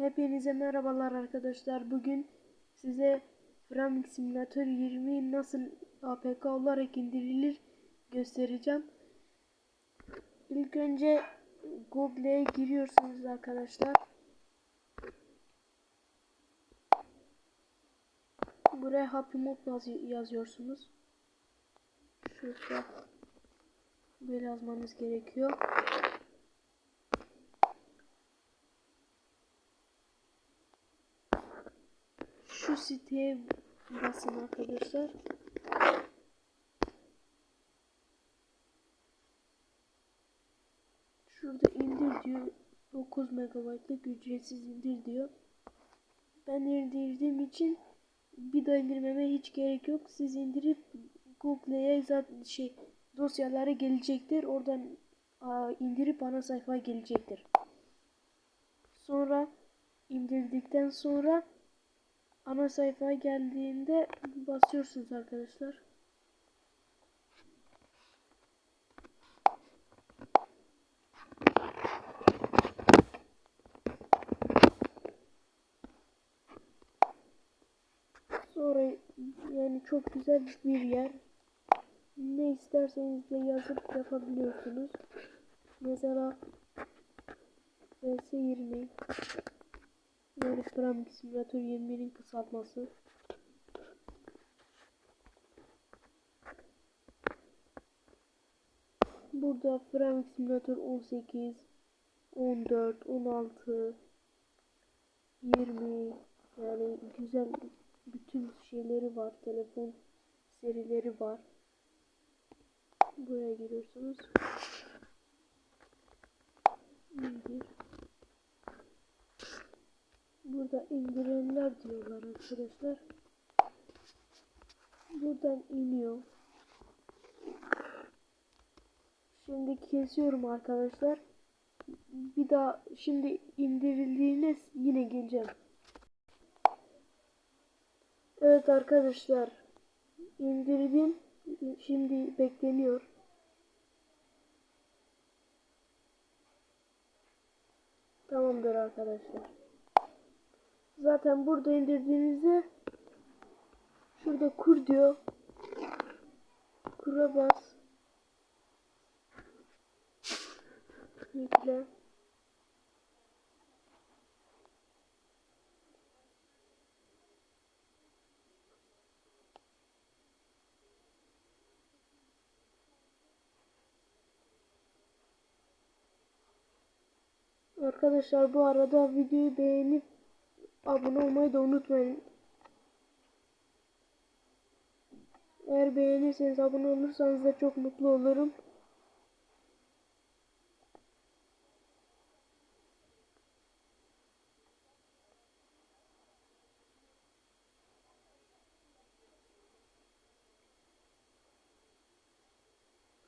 Hepinize merhabalar arkadaşlar. Bugün size Farming Simulator 20 nasıl APK olarak indirilir göstereceğim. İlk önce Google'e giriyorsunuz arkadaşlar. Buraya Happy Mod yaz- yazıyorsunuz. Şurada böyle yazmanız gerekiyor. Şu siteye basın arkadaşlar. Şurada indir diyor. 9 MB'lık ücretsiz indir diyor. Ben indirdiğim için bir daha indirmeme hiç gerek yok. Siz indirip Google'ye zaten şey dosyalara gelecektir. Oradan indirip ana sayfaya gelecektir. Sonra indirdikten sonra ana sayfaya geldiğinde basıyorsunuz arkadaşlar. Sonra yani çok güzel bir yer. Ne isterseniz de yazıp yapabiliyorsunuz. Mesela VS20 yani Farming Simulator 20'nin kısaltması. Burada Farming Simulator 18, 14, 16, 20 yani güzel bütün şeyleri var. Telefon serileri var. Buraya giriyorsunuz. İndir. Burada indirenler diyorlar arkadaşlar. Buradan iniyor. Şimdi kesiyorum arkadaşlar. Bir daha şimdi indirildiğine yine geleceğim. Evet arkadaşlar. indirdim. Şimdi bekleniyor. Tamamdır arkadaşlar. Zaten burada indirdiğinizde şurada kur diyor. Kura bas. Yükle. Arkadaşlar bu arada videoyu beğenip abone olmayı da unutmayın. Eğer beğenirseniz abone olursanız da çok mutlu olurum.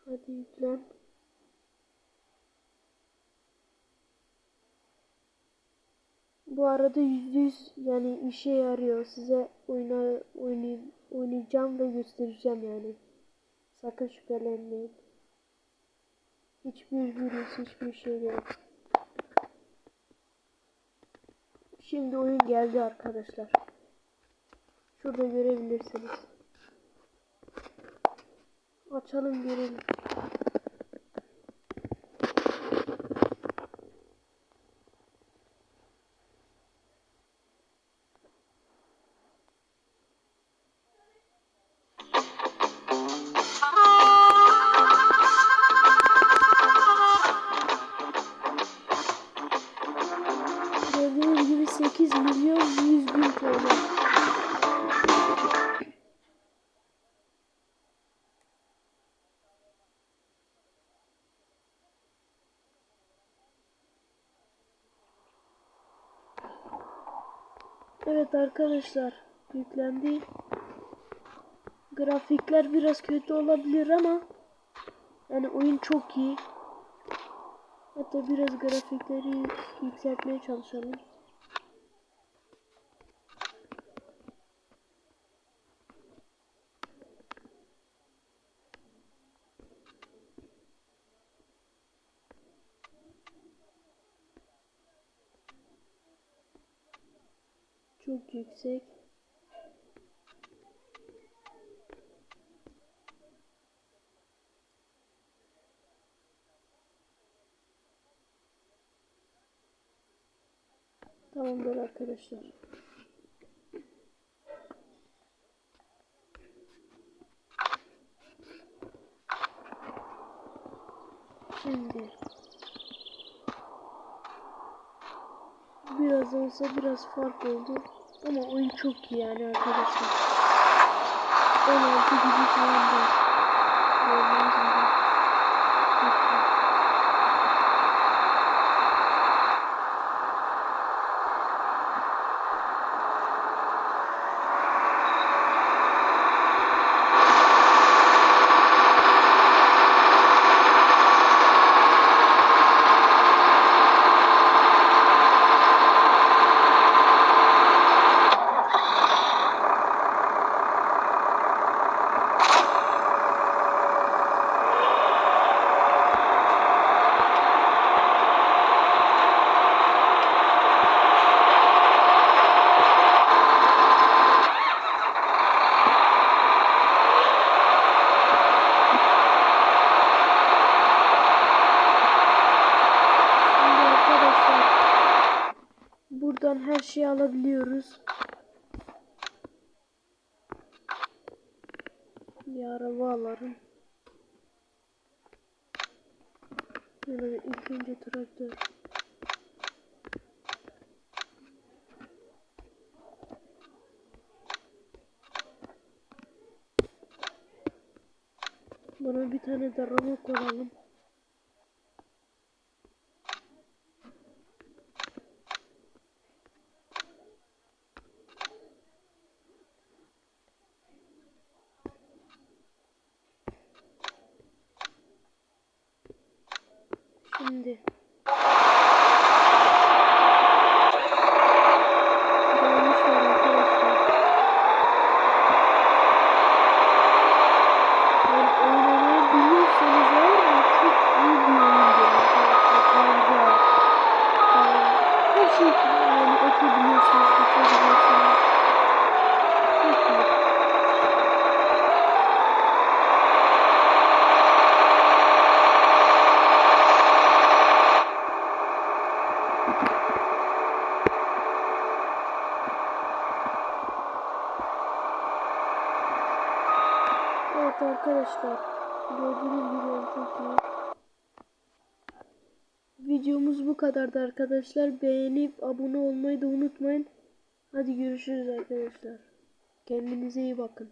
Hadi yüklen. Bu arada yüzde yüz yani işe yarıyor. Size oyna, oynay, oynayacağım ve göstereceğim yani. Sakın şüphelenmeyin. Hiçbir virüs, hiçbir şey yok. Şimdi oyun geldi arkadaşlar. Şurada görebilirsiniz. Açalım görelim. Evet arkadaşlar yüklendi. Grafikler biraz kötü olabilir ama yani oyun çok iyi. Hatta biraz grafikleri yükseltmeye çalışalım. Çok yüksek. Tamamdır arkadaşlar. Şimdi biraz olsa biraz fark oldu ama oyun çok iyi yani arkadaşlar. 16 gibi falan da. Gördüğünüz gibi. Çok iyi. Şimdi arkadaşlar şeyi alabiliyoruz. Bir araba alalım. Şöyle ilk önce traktör. Bana bir tane de ramak alalım. Şimdi. Yanlış var arkadaşlar. Yani oynamayı biliyorsanız var ya çok iyi bir oyundur arkadaşlar. Bence. Yani her şey yani okuyabiliyorsunuz, geçebiliyorsunuz. Çok iyi. Evet arkadaşlar gördüğünüz gibi çok iyi. Videomuz bu kadardı arkadaşlar. Beğenip abone olmayı da unutmayın. Hadi görüşürüz arkadaşlar. Kendinize iyi bakın.